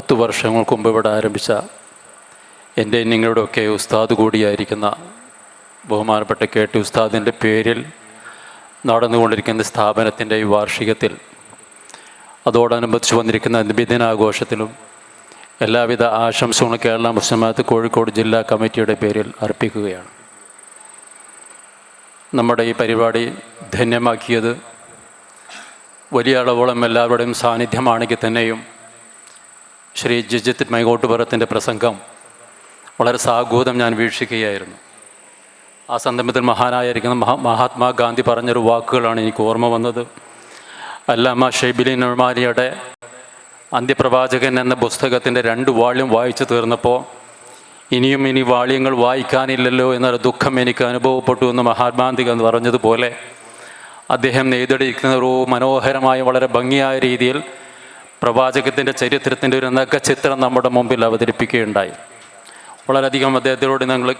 പത്തു വർഷങ്ങൾക്ക് മുമ്പ് ഇവിടെ ആരംഭിച്ച എന്റെ നിങ്ങളുടെയൊക്കെ ഉസ്താദ് കൂടിയായിരിക്കുന്ന ബഹുമാനപ്പെട്ട കെ ടി ഉസ്താദിന്റെ പേരിൽ നടന്നുകൊണ്ടിരിക്കുന്ന സ്ഥാപനത്തിന്റെ ഈ വാർഷികത്തിൽ അതോടനുബന്ധിച്ച് വന്നിരിക്കുന്ന നബിദിനാഘോഷത്തിലും എല്ലാവിധ ആശംസകളും കേരള മുസ്ലിമാത്ത് കോഴിക്കോട് ജില്ലാ കമ്മിറ്റിയുടെ പേരിൽ അർപ്പിക്കുകയാണ്. നമ്മുടെ ഈ പരിപാടി ധന്യമാക്കിയത് വലിയ അളവോളം എല്ലാവരുടെയും സാന്നിധ്യമാണെങ്കിൽ തന്നെയും ശ്രീ ജിജിത്ത് മൈകോട്ടുപുറത്തിന്റെ പ്രസംഗം വളരെ സാഗൂതം ഞാൻ വീക്ഷിക്കുകയായിരുന്നു. ആ സന്ദർഭത്തിൽ മഹാനായിരിക്കുന്ന മഹാ മഹാത്മാഗാന്ധി പറഞ്ഞൊരു വാക്കുകളാണ് എനിക്ക് ഓർമ്മ വന്നത്. അല്ലാമ ഷെബിലി നുമാലിയുടെ അന്ത്യപ്രവാചകൻ എന്ന പുസ്തകത്തിന്റെ രണ്ട് വാള്യം വായിച്ചു തീർന്നപ്പോൾ ഇനിയും ഇനി വാള്യങ്ങൾ വായിക്കാനില്ലല്ലോ എന്നൊരു ദുഃഖം എനിക്ക് അനുഭവപ്പെട്ടു എന്ന് മഹാത്മാഗാന്ധി എന്ന് പറഞ്ഞതുപോലെ അദ്ദേഹം നെയ്തെടുക്കുന്ന ഒരു മനോഹരമായ വളരെ ഭംഗിയായ രീതിയിൽ പ്രവാചകത്തിന്റെ ചരിത്രത്തിന്റെ ഒരു നഖചിത്രം നമ്മുടെ മുമ്പിൽ അവതരിപ്പിക്കുകയുണ്ടായി. വളരെയധികം അദ്ദേഹത്തിനോട് ഞങ്ങൾ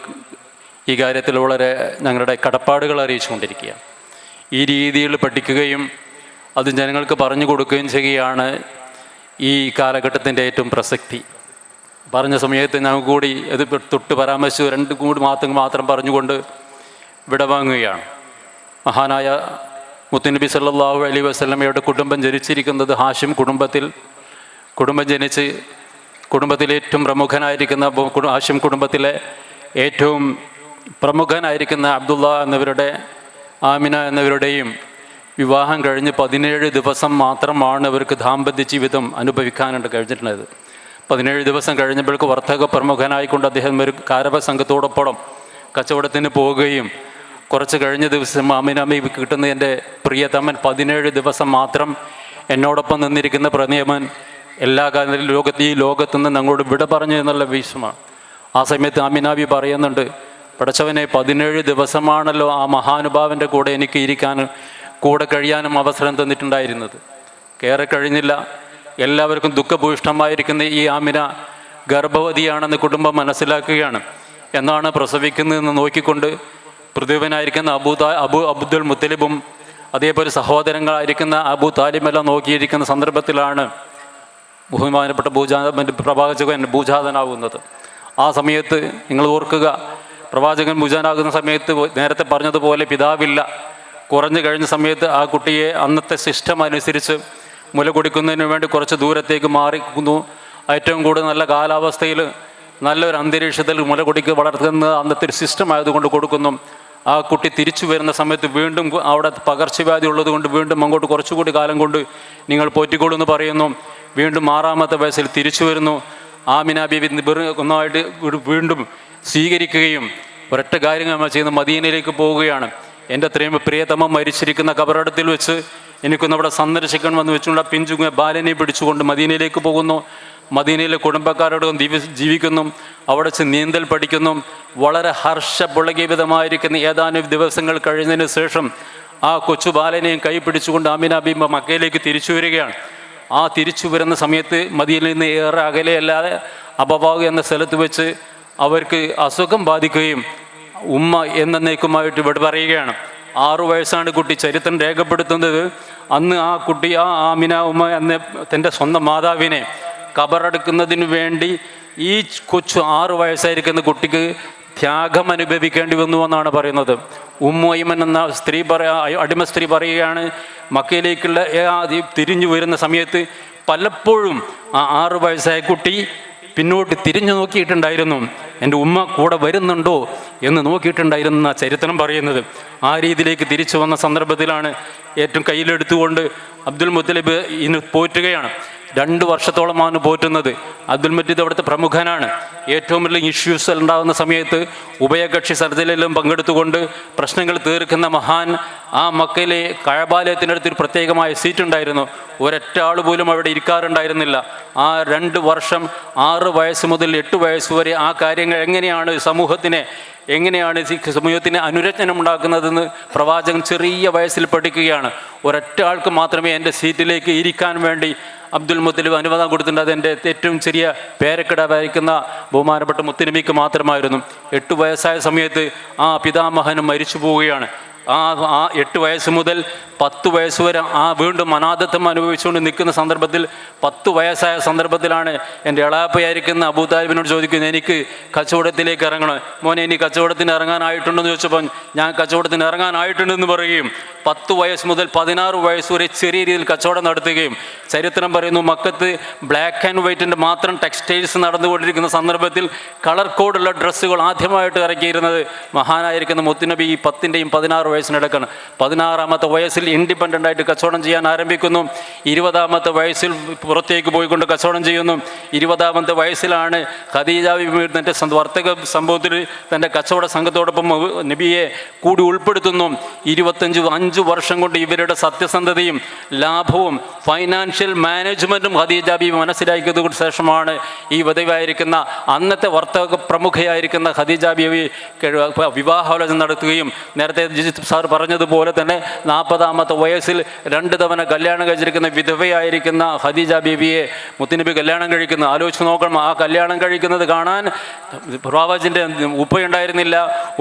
ഈ കാര്യത്തിൽ വളരെ ഞങ്ങളുടെ കടപ്പാടുകൾ അറിയിച്ചുകൊണ്ടിരിക്കുകയാണ്. ഈ രീതിയിൽ പഠിക്കുകയും അത് ജനങ്ങൾക്ക് പറഞ്ഞു കൊടുക്കുകയും ചെയ്യുകയാണ് ഈ കാലഘട്ടത്തിന്റെ ഏറ്റവും പ്രസക്തി. പറഞ്ഞ സമയത്ത് ഞങ്ങൾക്ക് കൂടി ഇത് തൊട്ട് പരാമർശിച്ചു രണ്ട് കൂടി മാത്രം മാത്രം പറഞ്ഞുകൊണ്ട് വിടവാങ്ങുകയാണ്. മഹാനായ മുത്തുനബി സല്ലാഹു അലൈഹി വസ്ലമയുടെ കുടുംബം ജനിച്ചിരിക്കുന്നത് ഹാഷിം കുടുംബത്തിൽ. കുടുംബം ജനിച്ച് കുടുംബത്തിലെ ഏറ്റവും പ്രമുഖനായിരിക്കുന്ന ഹാഷിം കുടുംബത്തിലെ ഏറ്റവും പ്രമുഖനായിരിക്കുന്ന അബ്ദുള്ള എന്നിവരുടെ ആമിന എന്നിവരുടെയും വിവാഹം കഴിഞ്ഞ് പതിനേഴ് ദിവസം മാത്രമാണ് അവർക്ക് ദാമ്പത്യ ജീവിതം അനുഭവിക്കാനുണ്ട് കഴിഞ്ഞിട്ടുണ്ടായത് പതിനേഴ് ദിവസം കഴിഞ്ഞപ്പോഴേക്ക് വർത്തക പ്രമുഖനായിക്കൊണ്ട് അദ്ദേഹം ഒരു കാരവ സംഘത്തോടൊപ്പം കച്ചവടത്തിന് പോവുകയും കുറച്ച് കഴിഞ്ഞ ദിവസം അമിനാമി കിട്ടുന്ന എന്റെ പ്രിയതമൻ പതിനേഴ് ദിവസം മാത്രം എന്നോടൊപ്പം നിന്നിരിക്കുന്ന പ്രനിയമൻ എല്ലാ കാലത്തിലും ലോകത്ത് ഈ ലോകത്തു നിന്ന് ഞങ്ങളോട് വിട പറഞ്ഞു എന്നുള്ള വിഷമാണ് ആ സമയത്ത് അമിനാബി പറയുന്നുണ്ട് പടച്ചവനെ പതിനേഴ് ദിവസമാണല്ലോ ആ മഹാനുഭാവന്റെ കൂടെ എനിക്ക് ഇരിക്കാനും കൂടെ കഴിയാനും അവസരം തന്നിട്ടുണ്ടായിരുന്നത്. കയറി കഴിഞ്ഞില്ല. എല്ലാവർക്കും ദുഃഖഭൂഷ്ടമായിരിക്കുന്ന ഈ ആമിന ഗർഭവതിയാണെന്ന് കുടുംബം മനസ്സിലാക്കുകയാണ്. എന്നാണ് പ്രസവിക്കുന്നതെന്ന് നോക്കിക്കൊണ്ട് പൃഥ്വിനായിരിക്കുന്ന അബു അബു അബ്ദുൽ മുത്തലിബും അതേപോലെ സഹോദരങ്ങളായിരിക്കുന്ന അബു താലിമെല്ലാം നോക്കിയിരിക്കുന്ന സന്ദർഭത്തിലാണ് ബഹുമാനപ്പെട്ട ഭൂജാ പ്രവാചകൻ ഭൂജാതനാകുന്നത്. ആ സമയത്ത് നിങ്ങൾ ഓർക്കുക പ്രവാചകൻ ഭൂജാനാകുന്ന സമയത്ത് നേരത്തെ പറഞ്ഞതുപോലെ പിതാവില്ല. കുറഞ്ഞു കഴിഞ്ഞ സമയത്ത് ആ കുട്ടിയെ അന്നത്തെ സിസ്റ്റം അനുസരിച്ച് മുല കുടിക്കുന്നതിന് വേണ്ടി കുറച്ച് ദൂരത്തേക്ക് മാറിക്കുന്നു. ഏറ്റവും കൂടുതൽ നല്ല കാലാവസ്ഥയിൽ നല്ലൊരു അന്തരീക്ഷത്തിൽ മുല കുടിക്ക് വളർത്തുന്ന അന്നത്തെ ഒരു സിസ്റ്റം ആയതുകൊണ്ട് കൊടുക്കുന്നു. ആ കുട്ടി തിരിച്ചു വരുന്ന സമയത്ത് വീണ്ടും അവിടെ പകർച്ചവ്യാധി ഉള്ളതുകൊണ്ട് വീണ്ടും അങ്ങോട്ട് കുറച്ചുകൂടി കാലം കൊണ്ട് നിങ്ങൾ പോറ്റിക്കോളൂ എന്ന് പറയുന്നു. വീണ്ടും ആറാമത്തെ വയസ്സിൽ തിരിച്ചു വരുന്നു. ആമിന വെറു- ഒന്നായിട്ട് വീണ്ടും സ്വീകരിക്കുകയും ഒരൊറ്റ കാര്യങ്ങൾ ചെയ്യുന്ന. മദീനയിലേക്ക് പോവുകയാണ്. എന്റെ അത്രയും പ്രിയതമ മരിച്ചിരിക്കുന്ന കബറടത്തിൽ വെച്ച് എനിക്കൊന്ന് അവിടെ സന്ദർശിക്കണമെന്ന് വെച്ചുകൊണ്ട് ആ പിഞ്ചുങ്ങ ബാലനെ പിടിച്ചുകൊണ്ട് മദീനയിലേക്ക് പോകുന്നു. മദീനയിലെ കുടുംബക്കാരോടൊപ്പം ദിവ- ജീവിക്കുന്നു അവിടെ വെച്ച് നീന്തൽ പഠിക്കുന്നു വളരെ ഹർഷപുളകീവിതമായിരിക്കുന്ന ഏതാനും ദിവസങ്ങൾ കഴിഞ്ഞതിന് ശേഷം ആ കൊച്ചു ബാലനെയും കൈ പിടിച്ചുകൊണ്ട് ആമിന ബിംബ മക്കയിലേക്ക് തിരിച്ചു വരികയാണ്. ആ തിരിച്ചു വരുന്ന സമയത്ത് മദീനയിൽ നിന്ന് ഏറെ അകലെയല്ലാതെ അബബാഗ് എന്ന സ്ഥലത്ത് വെച്ച് അവർക്ക് അസുഖം ബാധിക്കുകയും ഉമ്മ എന്നേക്കുമായിട്ട് ഇവിടെ പറയുകയാണ്. ആറു വയസ്സാണ് കുട്ടി ചരിത്രം രേഖപ്പെടുത്തുന്നത്. അന്ന് ആ കുട്ടി ആ ആമിന ഉമ്മ എന്ന തന്റെ സ്വന്തം മാതാവിനെ കബറടക്കുന്നതിന് വേണ്ടി ഈ കൊച്ചു ആറു വയസ്സായിരിക്കുന്ന കുട്ടിക്ക് ത്യാഗം അനുഭവിക്കേണ്ടി വന്നു എന്നാണ് പറയുന്നത്. ഉമ്മയ്മൻ എന്ന സ്ത്രീ പറയാ അടിമ സ്ത്രീ പറയുകയാണ് മക്കയിലേക്കുള്ള തിരിഞ്ഞു വരുന്ന സമയത്ത് പലപ്പോഴും ആ ആറു വയസ്സായ കുട്ടി പിന്നോട്ട് തിരിഞ്ഞു നോക്കിയിട്ടുണ്ടായിരുന്നു എന്റെ ഉമ്മ കൂടെ വരുന്നുണ്ടോ? എന്ന് നോക്കിയിട്ടുണ്ടായിരുന്നു ആ ചരിത്രം പറയുന്നത്. ആ രീതിയിലേക്ക് തിരിച്ചു വന്ന സന്ദർഭത്തിലാണ് ഏറ്റവും കയ്യിലെടുത്തുകൊണ്ട് അബ്ദുൽ മുത്തലിബ് ഇന്ന് പോറ്റുകയാണ്. രണ്ട് വർഷത്തോളമാണ് പോറ്റുന്നത്. അബ്ദുൽ മജീദ് അവിടുത്തെ പ്രമുഖനാണ്. ഏറ്റവും വലിയ ഇഷ്യൂസ് ഉണ്ടാകുന്ന സമയത്ത് ഉഭയകക്ഷി സർജലിലും പങ്കെടുത്തുകൊണ്ട് പ്രശ്നങ്ങൾ തീർക്കുന്ന മഹാൻ ആ മക്കയിലെ കഴബാലയത്തിനടുത്ത് ഒരു പ്രത്യേകമായ സീറ്റ് ഉണ്ടായിരുന്നു. ഒരൊറ്റ ആൾ പോലും അവിടെ ഇരിക്കാറുണ്ടായിരുന്നില്ല. ആ രണ്ട് വർഷം ആറ് വയസ്സ് മുതൽ എട്ട് വയസ്സ് വരെ ആ കാര്യങ്ങൾ എങ്ങനെയാണ് സമൂഹത്തിനെ എങ്ങനെയാണ് സമൂഹത്തിന് അനുരഞ്ജനം ഉണ്ടാക്കുന്നതെന്ന് പ്രവാചകൻ ചെറിയ വയസ്സിൽ പഠിക്കുകയാണ്. ഒരൊറ്റ ആൾക്ക് മാത്രമേ എന്റെ സീറ്റിലേക്ക് ഇരിക്കാൻ വേണ്ടി അബ്ദുൽ മുത്തലിബ് അനുവാദം കൊടുത്തിട്ടുണ്ട്. അതെന്റെ ഏറ്റവും ചെറിയ പേരക്കിടാവായിരിക്കുന്ന ബഹുമാനപ്പെട്ട മുത്തനബിക്ക് മാത്രമായിരുന്നു. എട്ട് വയസ്സായ സമയത്ത് ആ പിതാമഹനും മരിച്ചു പോവുകയാണ് ആ ആ എട്ട് വയസ്സ് മുതൽ പത്ത് വയസ്സ് വരെ ആ വീണ്ടും അനാഥത്വം അനുഭവിച്ചുകൊണ്ട് നിൽക്കുന്ന സന്ദർഭത്തിൽ പത്ത് വയസ്സായ സന്ദർഭത്തിലാണ് എന്റെ ഇളാപ്പയായിരിക്കുന്ന അബൂതാലിബിനോട് ചോദിക്കുന്നത് എനിക്ക് കച്ചവടത്തിലേക്ക് ഇറങ്ങണം. മോനെ ഇനി കച്ചവടത്തിന് ഇറങ്ങാനായിട്ടുണ്ടെന്ന് ചോദിച്ചപ്പോൾ ഞാൻ കച്ചവടത്തിന് ഇറങ്ങാനായിട്ടുണ്ടെന്ന് പറയുകയും പത്ത് വയസ്സ് മുതൽ പതിനാറ് വയസ്സ് വരെ ചെറിയ രീതിയിൽ കച്ചവടം നടത്തുകയും ചരിത്രം പറയുന്നു മക്കത്ത് ബ്ലാക്ക് ആൻഡ് വൈറ്റിന്റെ മാത്രം ടെക്സ്റ്റൈൽസ് നടന്നുകൊണ്ടിരിക്കുന്ന സന്ദർഭത്തിൽ കളർ കോഡുള്ള ഡ്രസ്സുകൾ ആദ്യമായിട്ട് ഇറക്കിയിരുന്നത് മഹാനായിരിക്കുന്ന മുത്തുനബി ഈ പത്തിന്റെയും പതിനാറ് വയസ്സിനിടക്കാണ്. പതിനാറാമത്തെ വയസ്സിൽ ഇൻഡിപെൻഡന്റ് ആയിട്ട് കച്ചവടം ചെയ്യാൻ ആരംഭിക്കുന്നു. ഇരുപതാമത്തെ വയസ്സിൽ പുറത്തേക്ക് പോയിക്കൊണ്ട് കച്ചവടം ചെയ്യുന്നു. ഇരുപതാമത്തെ വയസ്സിലാണ് ഖദീജ ബിബി തന്റെ വർത്തക സംഭവത്തിൽ തന്റെ കച്ചവട സംഘത്തോടൊപ്പം നബിയെ കൂടി ഉൾപ്പെടുത്തുന്നു. ഇരുപത്തഞ്ച് അഞ്ച് വർഷം കൊണ്ട് ഇവരുടെ സത്യസന്ധതയും ലാഭവും ഫൈനാൻഷ്യൽ മാനേജ്മെന്റും ഖദീജാബി മനസ്സിലാക്കിയതുകൊണ്ട് ശേഷമാണ് ഈ വധവായിരിക്കുന്ന അന്നത്തെ വർത്തക പ്രമുഖയായിരിക്കുന്ന ഖദീജാബി വിവാഹാലോചന നടത്തുകയും നേരത്തെ സാർ പറഞ്ഞതുപോലെ തന്നെ നാൽപ്പതാമത്തെ വയസ്സിൽ രണ്ട് തവണ കല്യാണം കഴിച്ചിരിക്കുന്ന വിധവയായിരിക്കുന്ന ഹദീജ ബീവിയെ മുത്തുനബി കല്യാണം കഴിക്കുന്നു. ആലോചിച്ച് നോക്കണം ആ കല്യാണം കഴിക്കുന്നത് കാണാൻ പ്രവാചിന്റെ ഉപ്പയുണ്ടായിരുന്നില്ല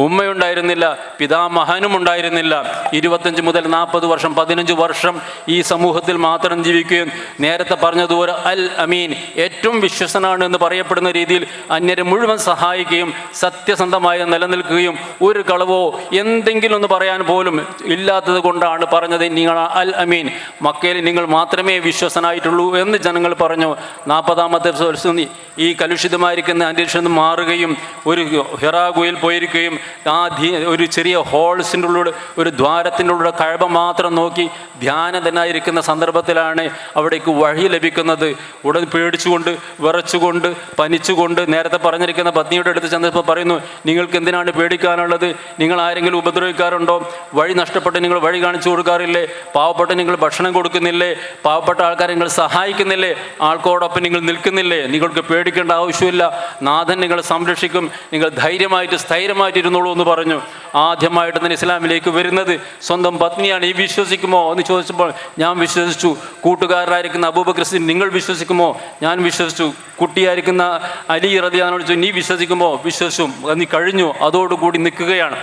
ഉമ്മയുണ്ടായിരുന്നില്ല പിതാമഹനും ഉണ്ടായിരുന്നില്ല. ഇരുപത്തഞ്ച് മുതൽ നാൽപ്പത് വർഷം പതിനഞ്ച് വർഷം ഈ സമൂഹത്തിൽ മാത്രം ജീവിക്കുകയും നേരത്തെ പറഞ്ഞതുപോലെ അൽ അമീൻ ഏറ്റവും വിശ്വസനാണ് എന്ന് പറയപ്പെടുന്ന രീതിയിൽ അന്യരെ മുഴുവൻ സഹായിക്കുകയും സത്യസന്ധമായി നിലനിൽക്കുകയും ഒരു കളവോ എന്തെങ്കിലും ഒന്ന് പറയാൻ പോലും ഇല്ലാത്തത് കൊണ്ടാണ് പറഞ്ഞത് നിങ്ങൾ അൽ അമീൻ. മക്കയിൽ നിങ്ങൾ മാത്രമേ വിശ്വസനായിട്ടുള്ളൂ എന്ന് ജനങ്ങൾ പറഞ്ഞു. നാൽപ്പതാമത്തെ ദിവസം ഈ കലുഷിതമായിരിക്കുന്ന അന്തരീക്ഷം മാറുകയും ഒരു ഹിറാഗുയിൽ പോയിരിക്കുകയും ആ ഒരു ചെറിയ ഹോൾസിന്റെ ഉള്ളിലൂടെ ഒരു ദ്വാരത്തിന്റെ ഉള്ളിലൂടെ കഴവ മാത്രം നോക്കി ധ്യാനതനായിരിക്കുന്ന സന്ദർഭത്തിലാണ് അവിടേക്ക് വഴി ലഭിക്കുന്നത്. ഉടൻ പേടിച്ചുകൊണ്ട് വിറച്ചുകൊണ്ട് പനിച്ചുകൊണ്ട് നേരത്തെ പറഞ്ഞിരിക്കുന്ന പത്നിയുടെ അടുത്ത് ചെന്നപ്പോൾ പറയുന്നു നിങ്ങൾക്ക് എന്തിനാണ് പേടിക്കാനുള്ളത്? നിങ്ങൾ ആരെങ്കിലും ഉപദ്രവിക്കാറുണ്ടോ? വഴി നഷ്ടപ്പെട്ട് നിങ്ങൾ വഴി കാണിച്ചു കൊടുക്കാറില്ലേ? പാവപ്പെട്ട നിങ്ങൾ ഭക്ഷണം കൊടുക്കുന്നില്ലേ? പാവപ്പെട്ട ആൾക്കാരെ നിങ്ങൾ സഹായിക്കുന്നില്ലേ? ആൾക്കോടൊപ്പം നിങ്ങൾ നിൽക്കുന്നില്ലേ? നിങ്ങൾക്ക് പേടിക്കേണ്ട ആവശ്യമില്ല. നാഥൻ നിങ്ങളെ സംരക്ഷിക്കും. നിങ്ങൾ ധൈര്യമായിട്ട് സ്ഥൈര്യമായിട്ട് ഇരുന്നോളൂ എന്ന് പറഞ്ഞു. ആദ്യമായിട്ട് തന്നെ ഇസ്ലാമിലേക്ക് വരുന്നത്. സ്വന്തം പത്നിയാണ്. ഈ വിശ്വസിക്കുമോ? എന്ന് ചോദിച്ചപ്പോൾ ഞാൻ വിശ്വസിച്ചു. കൂട്ടുകാരനായിരിക്കുന്ന അബൂബക്രിസ്തി നിങ്ങൾ വിശ്വസിക്കുമോ? ഞാൻ വിശ്വസിച്ചു. കുട്ടിയായിരിക്കുന്ന അലി റദിയാനോട് ചോദിച്ചു നീ വിശ്വസിക്കുമോ? വിശ്വസിച്ചു. നീ കഴിഞ്ഞു. അതോടുകൂടി നിൽക്കുകയാണ്.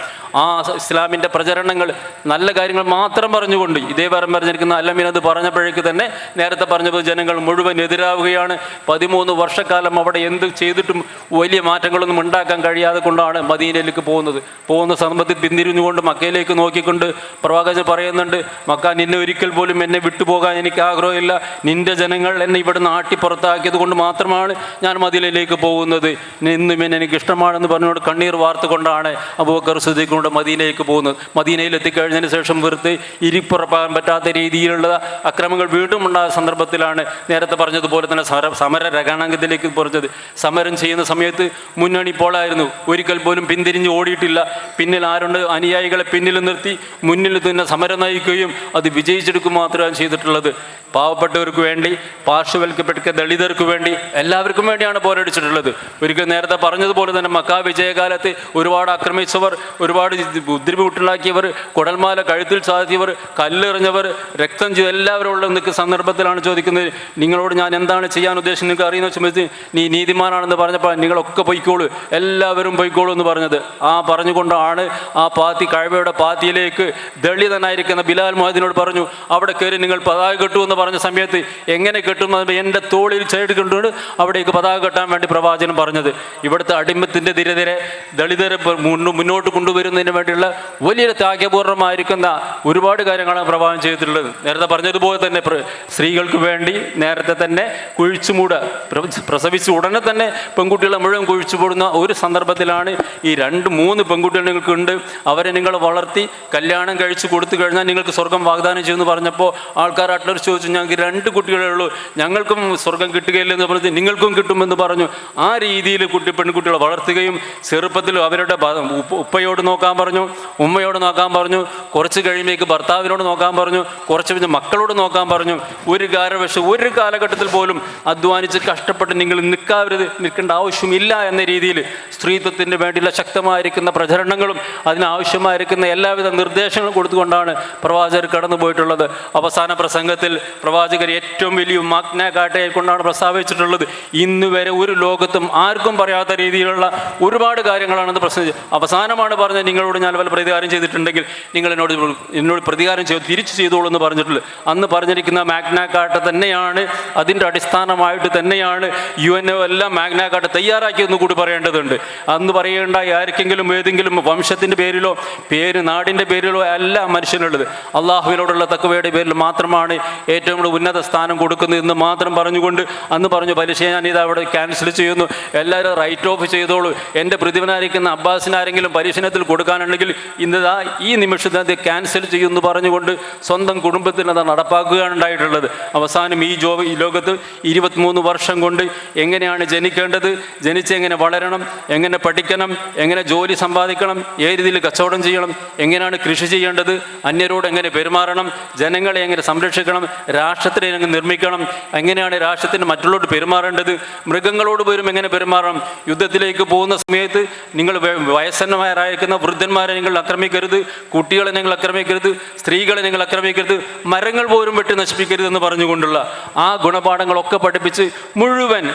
ആ ഇസ്ലാമിന്റെ പ്രചരണങ്ങൾ നല്ല കാര്യങ്ങൾ മാത്രം പറഞ്ഞുകൊണ്ട് ഇതേ പരം പറഞ്ഞിരിക്കുന്ന അല്ലമീൻ അത് പറഞ്ഞപ്പോഴേക്ക് തന്നെ നേരത്തെ പറഞ്ഞപ്പോൾ ജനങ്ങൾ മുഴുവൻ എതിരാവുകയാണ്. പതിമൂന്ന് വർഷക്കാലം അവിടെ എന്ത് ചെയ്തിട്ടും വലിയ മാറ്റങ്ങളൊന്നും ഉണ്ടാക്കാൻ കഴിയാതെ കൊണ്ടാണ് മദീനയിലേക്ക് പോകുന്നത്. പോകുന്ന സമ്പത്തിൽ പിന്തിരിഞ്ഞുകൊണ്ട് മക്കയിലേക്ക് നോക്കിക്കൊണ്ട് പ്രവാചകൻ പറയുന്നുണ്ട് മക്ക നിന്നെ ഒരിക്കൽ പോലും എന്നെ വിട്ടുപോകാൻ എനിക്ക് ആഗ്രഹമില്ല. നിന്റെ ജനങ്ങൾ എന്നെ ഇവിടെ നാട്ടി പുറത്താക്കിയത് കൊണ്ട് മാത്രമാണ് ഞാൻ മദീനയിലേക്ക് പോകുന്നത്. ഇന്നും എന്നെ എനിക്ക് ഇഷ്ടമാണെന്ന് പറഞ്ഞുകൊണ്ട് കണ്ണീർ വാർത്തുകൊണ്ടാണ് അബൂബക്കർ സുദ്ദീഖിനോട് മദീനയിലേക്ക് പോകുന്നത് മദീനയിൽ എത്തിക്കഴിഞ്ഞതിന് ശേഷം വെറുതെ ഇരിപ്പുറപ്പാൻ പറ്റാത്ത രീതിയിലുള്ള അക്രമങ്ങൾ വീണ്ടും ഉണ്ടായ സന്ദർഭത്തിലാണ് നേരത്തെ പറഞ്ഞതുപോലെ തന്നെ സമര സമര രണാങ്കത്തിലേക്ക് പറഞ്ഞത് സമരം ചെയ്യുന്ന സമയത്ത് മുന്നണി പോളായിരുന്നു. ഒരിക്കൽ പോലും പിന്തിരിഞ്ഞ് ഓടിയിട്ടില്ല. പിന്നിൽ ആരുണ്ട്? അനുയായികളെ പിന്നിൽ നിർത്തി മുന്നിൽ തന്നെ സമരം നയിക്കുകയും അത് വിജയിച്ചെടുക്കുക മാത്രമാണ് ചെയ്തിട്ടുള്ളത്. പാവപ്പെട്ടവർക്ക് വേണ്ടി പാർശ്വവൽക്കപ്പെട്ട ദളിതർക്ക് വേണ്ടി എല്ലാവർക്കും വേണ്ടിയാണ് പോരടിച്ചിട്ടുള്ളത്. ഒരിക്കൽ നേരത്തെ പറഞ്ഞതുപോലെ തന്നെ മക്കാ വിജയകാലത്ത് ഒരുപാട് ആക്രമിച്ചവർ ഒരുപാട് ബുദ്ധിമുട്ടുണ്ടാക്കിയവർ കുടൽമാല കഴുത്തിൽ സാധിച്ചവർ കല്ലെറിഞ്ഞവർ രക്തം ചെയ്ത് എല്ലാവരും ഉള്ള സന്ദർഭത്തിലാണ് ചോദിക്കുന്നത് നിങ്ങളോട് ഞാൻ എന്താണ് ചെയ്യാൻ ഉദ്ദേശിച്ചത്? നിങ്ങൾക്ക് അറിയുന്ന സമയത്ത് നീ നീതിമാനാണെന്ന് പറഞ്ഞപ്പോൾ നിങ്ങളൊക്കെ പൊയ്ക്കോളൂ എല്ലാവരും പൊയ്ക്കോളൂ എന്ന് പറഞ്ഞത്. ആ പറഞ്ഞുകൊണ്ടാണ് ആ പാത്തി കഴവയുടെ പാത്തിയിലേക്ക് ദളിതനായിരിക്കുന്ന ബിലാൽ മുഹദിനോട് പറഞ്ഞു അവിടെ കയറി നിങ്ങൾ പതാക കെട്ടു എന്ന് പറഞ്ഞ സമയത്ത് എങ്ങനെ കെട്ടും എന്ന് എന്റെ തോളിൽ ചേട് കണ്ടുകൊണ്ട് അവിടേക്ക് പതാക കെട്ടാൻ വേണ്ടി പ്രവാചനം പറഞ്ഞത്. ഇവിടുത്തെ അടിമത്തിന്റെ ധീരതരെ ദളിതരെ മുന്നോട്ട് മുന്നോ- കൊണ്ടുവരുന്നതിന് വേണ്ടിയുള്ള വലിയൊരു ത്യാഗപൂർണമായിരിക്കുന്ന ഒരുപാട് കാര്യങ്ങളാണ് പ്രഭാവം ചെയ്തിട്ടുള്ളത്. നേരത്തെ പറഞ്ഞതുപോലെ തന്നെ സ്ത്രീകൾക്ക് വേണ്ടി നേരത്തെ തന്നെ കുഴിച്ചുമൂട് പ്രസവിച്ച് ഉടനെ തന്നെ പെൺകുട്ടികളെ മുഴുവൻ കുഴിച്ചുപോടുന്ന ഒരു സന്ദർഭത്തിലാണ് ഈ രണ്ട് മൂന്ന് പെൺകുട്ടികൾ നിങ്ങൾക്കുണ്ട്. അവരെ നിങ്ങൾ വളർത്തി കല്യാണം കഴിച്ച് കൊടുത്തു കഴിഞ്ഞാൽ നിങ്ങൾക്ക് സ്വർഗം വാഗ്ദാനം ചെയ്യുമെന്ന് പറഞ്ഞപ്പോൾ ആൾക്കാർ അട്ലർ ചോദിച്ചു ഞങ്ങൾക്ക് രണ്ട് കുട്ടികളേ ഉള്ളൂ. ഞങ്ങൾക്കും സ്വർഗം കിട്ടുകയില്ലെന്ന് പറഞ്ഞ് നിങ്ങൾക്കും കിട്ടുമെന്ന് പറഞ്ഞു. ആ രീതിയിൽ കുട്ടി പെൺകുട്ടികളെ വളർത്തുകയും ചെറുപ്പത്തിൽ അവരുടെ ഉപ്പയോട് ഉപ്പ- ഉപ്പയോട് നോക്കാൻ പറഞ്ഞു ഉമ്മയോട് നോക്കാൻ പറഞ്ഞു കുറച്ച് കഴിയുമ്പോഴേക്ക് ഭർത്താവിനോട് നോക്കാൻ പറഞ്ഞു കുറച്ച് കഴിഞ്ഞ് മക്കളോട് നോക്കാൻ പറഞ്ഞു. ഒരു കാലവശം ഒരു കാലഘട്ടത്തിൽ പോലും അധ്വാനിച്ച് കഷ്ടപ്പെട്ട് നിങ്ങൾ നിൽക്കാവരുത് നിൽക്കേണ്ട ആവശ്യമില്ല എന്ന രീതിയിൽ സ്ത്രീത്വത്തിന് വേണ്ടിയുള്ള ശക്തമായിരിക്കുന്ന പ്രചരണങ്ങളും അതിനാവശ്യമായിരിക്കുന്ന എല്ലാവിധ നിർദ്ദേശങ്ങളും കൊടുത്തുകൊണ്ടാണ് പ്രവാചകർ കടന്നു പോയിട്ടുള്ളത് അവസാന പ്രസംഗത്തിൽ പ്രവാചകർ ഏറ്റവും വലിയ മാഗ്നാകാട്ടയെ കൊണ്ടാണ് പ്രസ്താവിച്ചിട്ടുള്ളത്. ഇന്ന് വരെ ഒരു ലോകത്തും ആർക്കും പറയാത്ത രീതിയിലുള്ള ഒരുപാട് കാര്യങ്ങളാണ് പ്രസംഗിച്ചത്. അവസാനമാണ് പറഞ്ഞത് നിങ്ങളോട് ഞാൻ വല്ല പ്രതികാരം ചെയ്തിട്ടുണ്ടെങ്കിൽ നിങ്ങൾ എന്നോട് എന്നോട് പ്രതികാരം ചെയ്തു തിരിച്ചു ചെയ്തോളൂ എന്ന് പറഞ്ഞിട്ടുള്ളത് അന്ന് പറഞ്ഞിരിക്കുന്ന മാഗ്ന കാർട്ട തന്നെയാണ്. അതിന്റെ അടിസ്ഥാനമായിട്ട് തന്നെയാണ് യു എൻ ഒ എല്ലാം മാഗ്ന കാർട്ട തയ്യാറാക്കിയെന്ന് കൂടി പറയേണ്ടതുണ്ട്. അന്ന് പറയേണ്ട ആർക്കെങ്കിലും ഏതെങ്കിലും വംശത്തിന്റെ പേരിലോ പേര് നാടിന്റെ പേരിലോ അല്ല മനുഷ്യനുള്ളത്. അള്ളാഹുവിനോടുള്ള തക്കവയുടെ പേരിൽ മാത്രമാണ് ഏറ്റവും കൂടുതൽ ഉന്നത സ്ഥാനം കൊടുക്കുന്നത് എന്ന് മാത്രം പറഞ്ഞുകൊണ്ട് അന്ന് പറഞ്ഞു പലിശ ഞാൻ ഇത് അവിടെ ക്യാൻസൽ ചെയ്യുന്നു. എല്ലാവരും റൈറ്റ് ഓഫ് ചെയ്തോളൂ. എന്റെ പ്രതിഭനായിരിക്കുന്ന അബ്ബാസിനാരെങ്കിലും പരിശീലനത്തിൽ കൊടുക്കാനുണ്ടെങ്കിൽ ഇന്നതാ ഈ നിമിഷത്തെ അത് ക്യാൻസൽ ചെയ്യുമെന്ന് പറഞ്ഞുകൊണ്ട് സ്വന്തം കുടുംബത്തിൽ അത് നടപ്പാക്കുകയാണ് ഉണ്ടായിട്ടുള്ളത്. അവസാനം ഈ ജോ ഈ ലോകത്ത് ഇരുപത്തിമൂന്ന് വർഷം കൊണ്ട് എങ്ങനെയാണ് ജനിക്കേണ്ടത്? ജനിച്ച് എങ്ങനെ വളരണം? എങ്ങനെ പഠിക്കണം? എങ്ങനെ ജോലി സമ്പാദിക്കണം? ഏത് രീതിയിൽ കച്ചവടം ചെയ്യണം? എങ്ങനെയാണ് കൃഷി ചെയ്യേണ്ടത്? അന്യരോട് എങ്ങനെ പെരുമാറണം? ജനങ്ങളെ എങ്ങനെ സംരക്ഷിക്കണം? രാഷ്ട്രത്തിനെ എങ്ങനെ നിർമ്മിക്കണം? എങ്ങനെയാണ് രാഷ്ട്രത്തിന് മറ്റുള്ളവരോട് പെരുമാറേണ്ടത്? മൃഗങ്ങളോട് പോലും എങ്ങനെ പെരുമാറണം? യുദ്ധത്തിലേക്ക് പോകുന്ന സമയത്ത് നിങ്ങൾ വയസ്സന്മാരായിരിക്കുന്ന വയസ്സന്മാരായിരിക്കുന്ന വൃദ്ധന്മാരെ നിങ്ങൾ ആക്രമിക്കരുത് കുട്ടികളെ നിങ്ങൾ ആക്രമിക്കരുത് സ്ത്രീകളെ നിങ്ങൾ ആക്രമിക്കരുത് മരങ്ങൾ പോലും വെട്ടി നശിപ്പിക്കരുത് എന്ന് പറഞ്ഞുകൊണ്ടുള്ള ആ ഗുണപാഠങ്ങളൊക്കെ പഠിപ്പിച്ച് മുഴുവൻ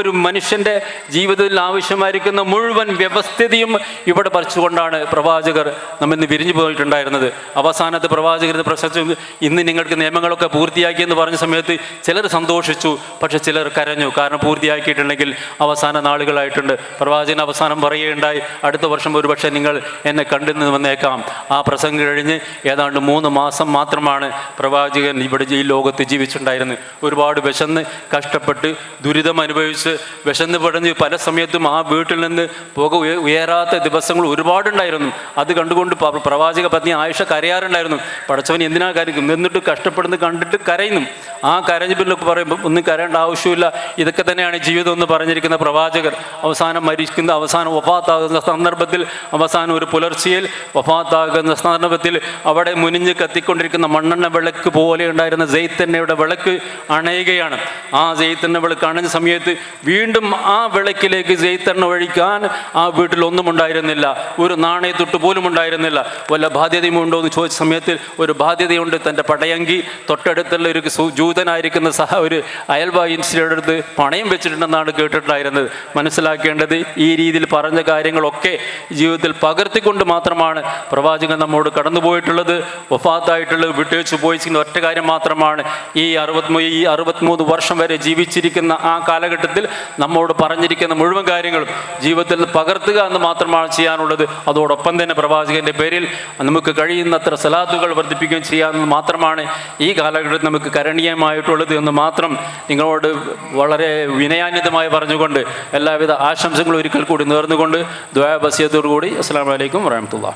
ഒരു മനുഷ്യന്റെ ജീവിതത്തിൽ ആവശ്യമായിരിക്കുന്ന മുഴുവൻ വ്യവസ്ഥിതിയും ഇവിടെ പറിച്ചുകൊണ്ടാണ് പ്രവാചകർ നമ്മിന്ന് വിരിഞ്ഞു പോയിട്ടുണ്ടായിരുന്നത്. അവസാനത്തെ പ്രവാചകർ പ്രശ്നിച്ചു ഇന്ന് നിങ്ങൾക്ക് നിയമങ്ങളൊക്കെ പൂർത്തിയാക്കി എന്ന് പറഞ്ഞ സമയത്ത് ചിലർ സന്തോഷിച്ചു പക്ഷെ ചിലർ കരഞ്ഞു. കാരണം പൂർത്തിയാക്കിയിട്ടുണ്ടെങ്കിൽ അവസാന നാളുകളായിട്ടുണ്ട്. പ്രവാചകൻ അവസാനം പറയുകയുണ്ടായി അടുത്ത വർഷം ഒരുപക്ഷെ നിങ്ങൾ എന്നെ കണ്ടെന്ന് വന്നേക്കാം. ആ പ്രസംഗം കഴിഞ്ഞ് ഏതാണ്ട് മൂന്ന് മാസം മാത്രമാണ് പ്രവാചകൻ ഇവിടെ ഈ ലോകത്ത് ജീവിച്ചിട്ടുണ്ടായിരുന്നത്. ഒരുപാട് വിശന്ന് കഷ്ടപ്പെട്ട് ദുരിതം അനുഭവിച്ച് വിശന്ന് പടഞ്ഞ് പല സമയത്തും ആ വീട്ടിൽ നിന്ന് പുക ഉയ- ഉയരാത്ത ദിവസങ്ങൾ ഒരുപാടുണ്ടായിരുന്നു. അത് കണ്ടുകൊണ്ട് പ്രവാചക പത്നി ആയിഷ കരയാറുണ്ടായിരുന്നു. പടച്ചവൻ എന്തിനാ കാര്യം നിന്നിട്ട് കഷ്ടപ്പെടുന്നത് കണ്ടിട്ട് കരയുന്നു. ആ കരഞ്ഞിപ്പിലൊക്കെ പറയുമ്പോൾ ഒന്നും കരയേണ്ട ആവശ്യമില്ല. ഇതൊക്കെ തന്നെയാണ് ജീവിതം എന്ന് പറഞ്ഞിരിക്കുന്ന പ്രവാചകർ. അവസാനം മരിക്കുന്ന അവസാനം വഫാത്താകുന്ന സന്ദർഭത്തിൽ അവസാനം ഒരു പുലർച്ചയിൽ വഫാത്താകുന്ന സന്ദർഭത്തിൽ അവിടെ മുനിഞ്ഞ് കത്തിക്കൊണ്ടിരിക്കുന്ന മണ്ണെണ്ണ വിളക്ക് പോലെ ഉണ്ടായിരുന്ന ജയ്ത്തന്നയുടെ വിളക്ക് അണയുകയാണ്. ആ ജയ്ത്തന്ന വിളക്ക് അണഞ്ഞ സമയത്ത് വീണ്ടും ആ വിളക്കിലേക്ക് ജയ്ത്തെണ്ണ ഒഴിക്കാൻ ആ വീട്ടിൽ ഒന്നും ഉണ്ടായിരുന്നില്ല. ഒരു നാണയത്തൊട്ട് പോലും ഉണ്ടായിരുന്നില്ല. വല്ല ബാധ്യതയും ഉണ്ടോ എന്ന് ചോദിച്ച സമയത്തിൽ ഒരു ബാധ്യതയുണ്ട്. തന്റെ പടയങ്കി തൊട്ടടുത്തുള്ള ഒരു ജൂതനായിരിക്കുന്ന സഹ ഒരു അയൽവാസിയുടെ അടുത്ത് പണയം വെച്ചിട്ടുണ്ടെന്നാണ് കേട്ടിട്ടുണ്ടായിരുന്നത്. മനസ്സിലാക്കേണ്ടത് ഈ രീതിയിൽ പറഞ്ഞ കാര്യങ്ങളൊക്കെ ജീവിതത്തിൽ പകർത്തിക്കൊണ്ട് മാത്രമാണ് പ്രവാചകൻ നമ്മോട് കടന്നുപോയിട്ടുള്ളത് വഫാത്തായിട്ടുള്ളത് വിട്ടേച്ചു പോയിരിക്കുന്ന ഒറ്റ കാര്യം മാത്രമാണ്. ഈ അറുപത്തി ഈ അറുപത്തിമൂന്ന് വർഷം വരെ ജീവിച്ചിരിക്കുന്ന ആ കാലഘട്ടത്തിൽ നമ്മോട് പറഞ്ഞിരിക്കുന്ന മുഴുവൻ കാര്യങ്ങളും ജീവിതത്തിൽ പകർത്തുക എന്ന് മാത്രമാണ് ചെയ്യാനുള്ളത്. അതോടൊപ്പം തന്നെ പ്രവാചകന്റെ പേരിൽ നമുക്ക് കഴിയുന്നത്ര സലാത്തുകൾ വർദ്ധിപ്പിക്കുകയും ചെയ്യാമെന്ന് മാത്രമാണ് ഈ കാലഘട്ടത്തിൽ നമുക്ക് കരണീയമായിട്ടുള്ളത് എന്ന് മാത്രം നിങ്ങളോട് വളരെ വിനയാന്വിതമായി പറഞ്ഞുകൊണ്ട് എല്ലാവിധ ആശംസകളും ഒരിക്കൽ കൂടി നേർന്നുകൊണ്ട് ദ്വയാബസിയത്തോടു കൂടി അസ്സാം വലൈക്കും വരഹമുല്ല